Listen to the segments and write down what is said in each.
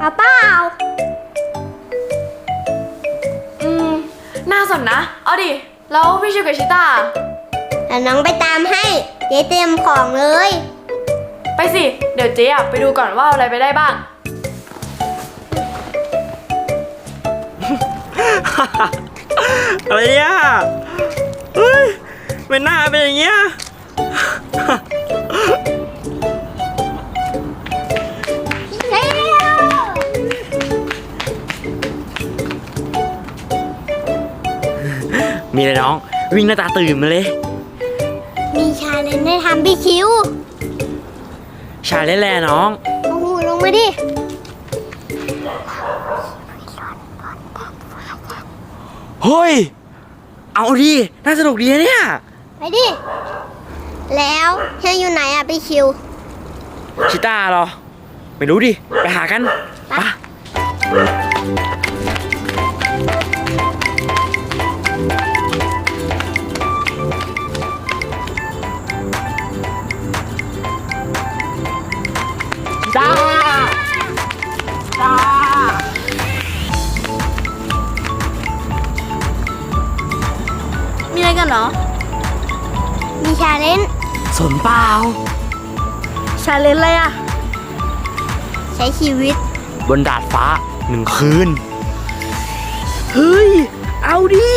งเอาเปล่าอืม น่าสนนะ เอาดิ แล้วพี่ชิวกับชิต้าแล้วน้องไปตามให้เจ๊เตรียมของเลย ไปสิ เดี๋ยวเจ๊อะไปดูก่อนว่าเอาอะไรไปได้บ้าง อะไรเนี่ยเฮ้ยเป็นหน้าเป็นอย่างเงี้ย มีอะไรน้อง วิ่งหน้าตาตื่นมาเลย มีชาเลนจ์ให้ทำพี่คิวชาเล่นแหละน้อง โอ้โห ลงมาดิ เฮ้ย เอาดิน่าสนุกดีนะเนี่ย ไปดิ แล้วเธออยู่ไหนอะพี่คิว ชิต้าเหรอ ไม่รู้ดิ ไปหากันไปาเลนจ์สนเปล่าชาเลนจ์อะไรอะใช้ชีวิต บนดาดฟ้าหนึ่งคืน เฮ้ย เอาดิ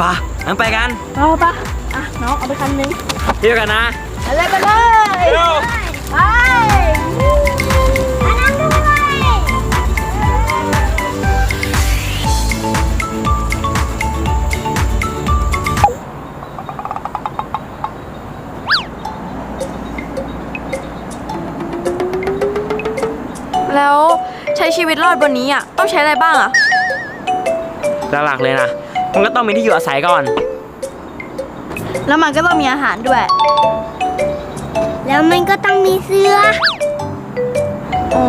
ปะงั้นไปกันเอาปะอะน้องเอาไปคันนึงเที่ยวกันนะอะไรไปเลยเที่ยวไป ช้ชีวิตรอดบนนี้อะต้องใช้อะไรบ้างอะ หลักๆเลยนะ มันก็ต้องมีที่อยู่อาศัยก่อน แล้วมันก็ต้องมีอาหารด้วย แล้วมันก็ต้องมีเสื้อ อ๋อ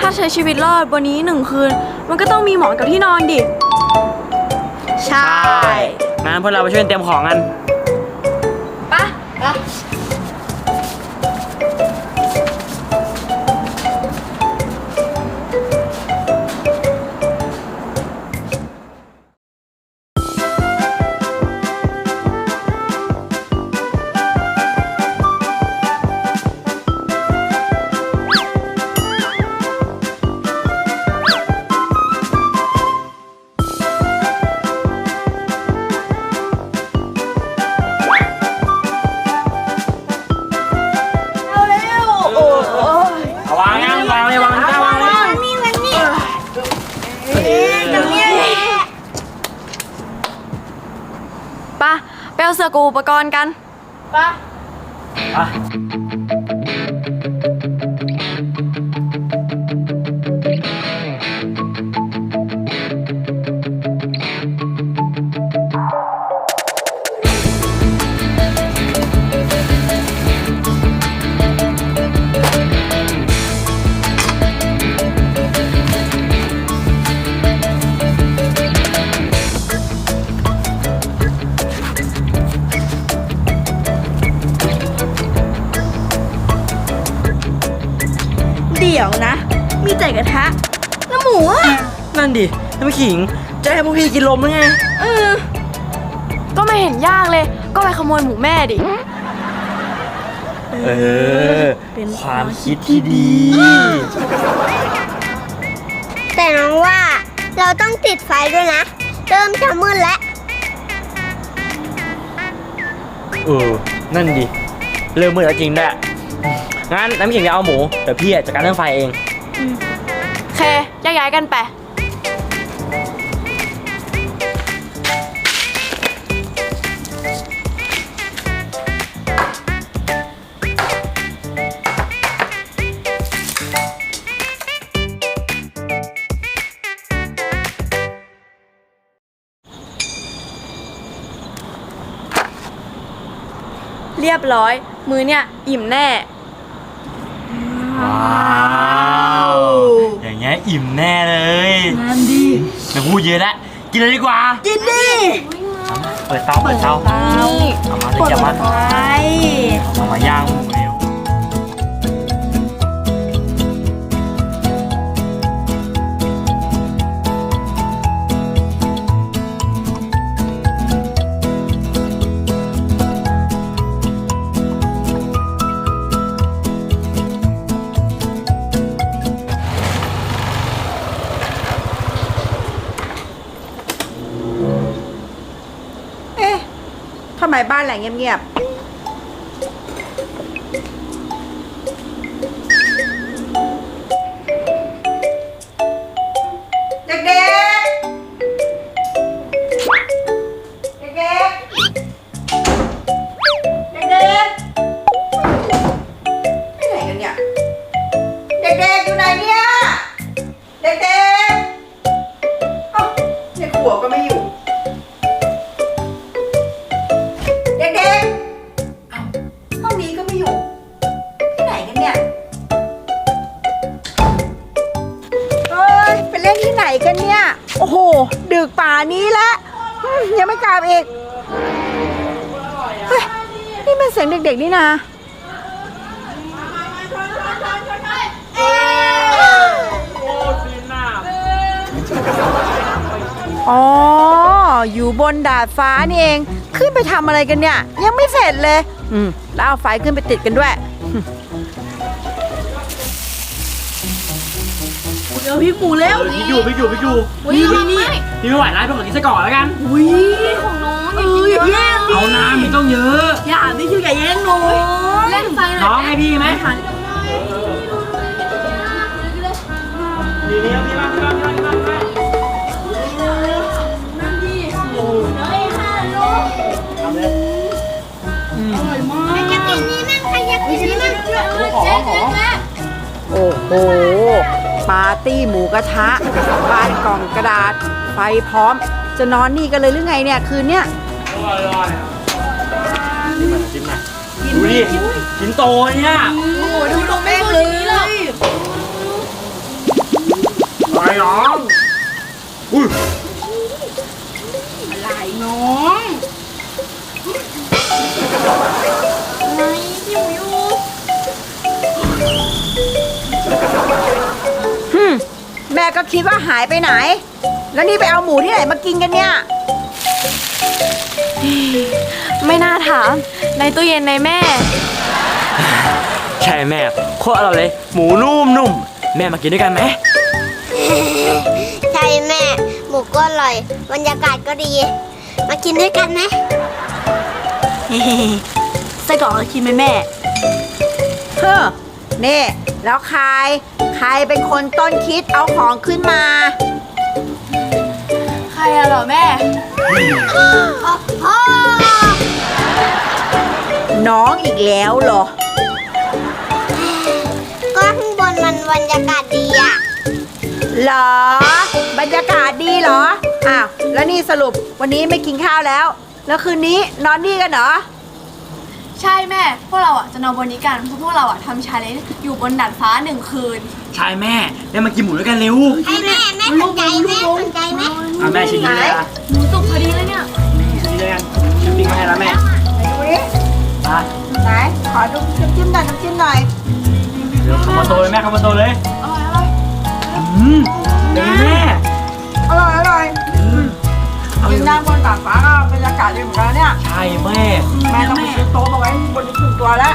ถ้าใช้ชีวิตรอดบนนี้หนึ่งคืน มันก็ต้องมีหมอนกับที่นอนดิ ใช่งั้นพวกเราไปช่วยเตรียมของกัน ปะ เสื้อกูอุปกรณ์กัน ปะ เดี๋ยวนะ มีแต่กระทะแล้วหมูอะนั่นดิน้ำขิง จะให้พวกพี่กินลมหรือไง เออ ก็ไม่เห็นยากเลย ก็ไปขโมยหมูแม่ดิ เออ เป็นความคิดที่ดี แต่น้องว่าเราต้องติดไฟด้วยนะ เริ่มจะมืดแล้ว เออ นั่นดิ เริ่มมืดแล้วจริงด้วย งั้นน้ำขิงจะเอาหมู เดี๋ยวพี่อะจัดการเรื่องไฟเอง โอเคแยกย้ายกันไป เรียบร้อย มือเนี่ย อิ่มแน่ ว้าวอย่างเงี้ยอิ่มแน่เลยงานดีจะพูดเยอะแล้วกินเลยดีกว่ากินดิเปิดเตาเปิดเตานี่เอามาเลยอย่ามาไปเอามาย่างหมูเร็ว บ้านแหล่งเงียบ เล่นที่ไหนกันเนี่ย โอ้โห ดึกป่านี้แล้วอืมยังไม่กลับอีกเฮ้ยนี่มันเสียงเด็กๆนี่นะอ๋อ อยู่บนดาดฟ้านี่เอง ขึ้นไปทำอะไรกันเนี่ย ยังไม่เสร็จเลย อืม แล้วเอาไฟขึ้นไปติดกันด้วย เดี๋ยวพี่หมูแล้วพี่อยู่พี่อยู่พี่อยู่นี่นี่นี่พี่ไม่ไหวแล้วพี่ขอกินซะก่อนแล้วกันอุ้ยของน้องอย่ากินเยอะเอาน้ำไม่ต้องเยอะอย่าพี่คิวอย่าแย่งน้องเล่นไฟหน่อยน้องให้พี่ไหมดีนี้พี่มาพี่มาพี่มาพี่มาพี่มาทำเลยใครอยากกินนี้มั่งใครอยากกินนี้มั่งขอขอโอ้โห ปาร์ตี้หมูกระทะบ้านกล่องกระดาษไฟพร้อม จะนอนนี่กันเลยหรือไงเนี่ยคืนเนี้ยอร่อยอร่อยจิ้มมาจิ้มมาดูดิกินโตเนี่ย คิดว่าหายไปไหน แล้วนี่ไปเอาหมูที่ไหนมากินกันเนี่ย ไม่น่าถาม ในตู้เย็นในแม่ ใช่แม่โคตรอร่อยเลย หมูนุ่มนุ่มแม่มากินด้วยกันไหมใช่แม่ หมูก็อร่อย บรรยากาศก็ดี มากินด้วยกันไหมไส้กรอกกินไหมแม่ เฮ้อ นี่แล้วใคร ใครเป็นคนต้นคิดเอาของขึ้นมา ใครอะเหรอแม่พ่อน้องอีกแล้วเหรอ ก็ข้างบนมันบรรยากาศดีอะเหรอ บรรยากาศดีเหรอ อ้าว แล้วนี่สรุปวันนี้ไม่กินข้าวแล้ว แล้วคืนนี้นอนนี่กันเหรอ ใช่แม่ พวกเราอะจะนอนบนนี้กันเพราะพวกเราอะทำชาเลนจ์อยู่บนดาดฟ้าหนึ่งคืน ใช่แม่แม่มากินหมูด้วยกันเร็วไอ้แม่แม่สนใจแม่สนใจไหมอะแม่ชิ้นนี้เลยอะหมูสุกพอดีเลยเนี่ยชิ้นนี้เลยกันชิ้นปิ้งมาให้แล้วแม่ไหนดูดิอะไหนขอดูน้ำจิ้มหน่อยน้ำจิ้มหน่อยเดี๋ยวเข้ามาโตเลยแม่เข้ามาโตเลยอร่อยอร่อยอืมเดี๋ยวแม่อร่อยอร่อยเอาอกินยู่น้ำบนดาดฟ้าก็บรรยา กาศดีเหมือนกันเนี่ย ใช่แม่ แม่ต้องไปซื้อโต๊ะมาไว้บนนี้ถึงตัวแล้ว